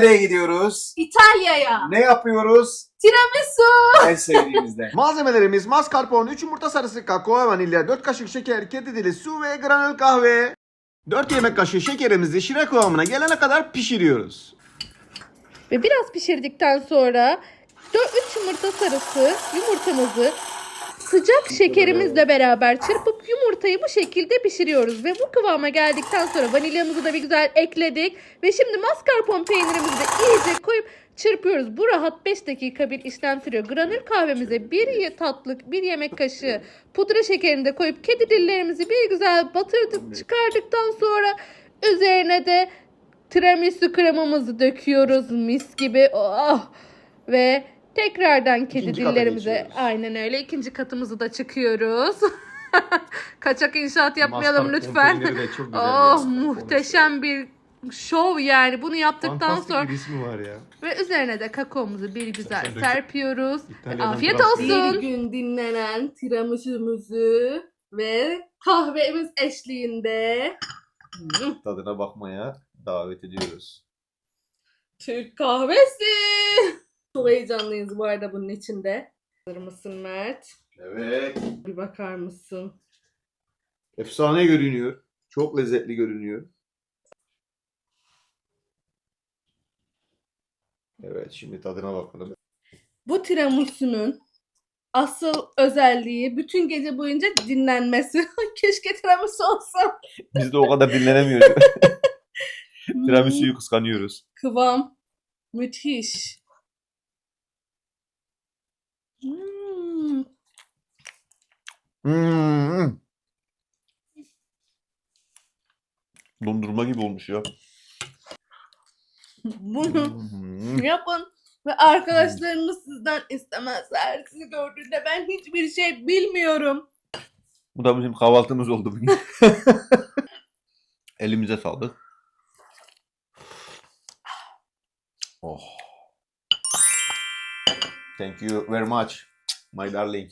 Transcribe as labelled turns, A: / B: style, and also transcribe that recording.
A: Nereye gidiyoruz?
B: İtalya'ya.
A: Ne yapıyoruz?
B: Tiramisu.
A: En sevdiğimizden.
C: Malzemelerimiz mascarpone, 3 yumurta sarısı, kakao, vanilya, 4 kaşık şeker, kedi dili, su ve granül kahve. 4 yemek kaşığı şekerimizi şire kıvamına gelene kadar pişiriyoruz.
D: Ve biraz pişirdikten sonra 3 yumurta sarısı yumurtamızı sıcak şekerimizle beraber çırpıp yumurtayı bu şekilde pişiriyoruz. Ve bu kıvama geldikten sonra vanilyamızı da bir güzel ekledik. Ve şimdi mascarpone peynirimizi de iyice koyup çırpıyoruz. Bu rahat 5 dakika bir işlem sürüyor. Granül kahvemize bir tatlık bir yemek kaşığı pudra şekerini de koyup kedi dillerimizi bir güzel batırdık çıkardıktan sonra üzerine de tiramisu kremamızı döküyoruz mis gibi. Oh! Ve tekrardan kedi
C: İkinci
D: dillerimize aynen öyle ikinci katımızı da çıkıyoruz. Kaçak inşaat yapmayalım
C: Mascarpone
D: lütfen.
C: de çok güzel
D: Oh
C: ya.
D: muhteşem bir şov yani. Bunu yaptıktan
C: Fantastik
D: sonra
C: bir ismi var ya.
D: ve üzerine de kakaomuzu bir güzel
C: Sen dök.
D: serpiyoruz.
C: İtalya'dan
D: Afiyet
C: Fransa'ya.
B: Bir
D: olsun.
B: gün dinlenen tiramisu'muzu ve kahvemiz eşliğinde
C: Tadına bakmaya davet ediyoruz.
B: Türk kahvesi. Çok heyecanlıyız bu arada bunun içinde. Hazır mısın Mert?
C: Evet.
B: Bir bakar mısın?
C: Efsane görünüyor. Çok lezzetli görünüyor. Evet şimdi tadına bakalım.
B: Bu tiramisu'nun asıl özelliği bütün gece boyunca dinlenmesi. Keşke tiramisu olsa.
C: Biz de o kadar dinlenemiyoruz. Tiramisu'yu kıskanıyoruz.
B: Kıvam müthiş. Hmm.
C: Hmm. Dondurma gibi olmuş ya.
B: Bunu
C: Hmm.
B: yapın ve arkadaşlarınız sizden istemezler. Sizi gördüğünde ben hiçbir şey bilmiyorum.
C: Bu da bizim kahvaltımız oldu bugün. Elimize sağlık. Oh. Thank you very much, my darling.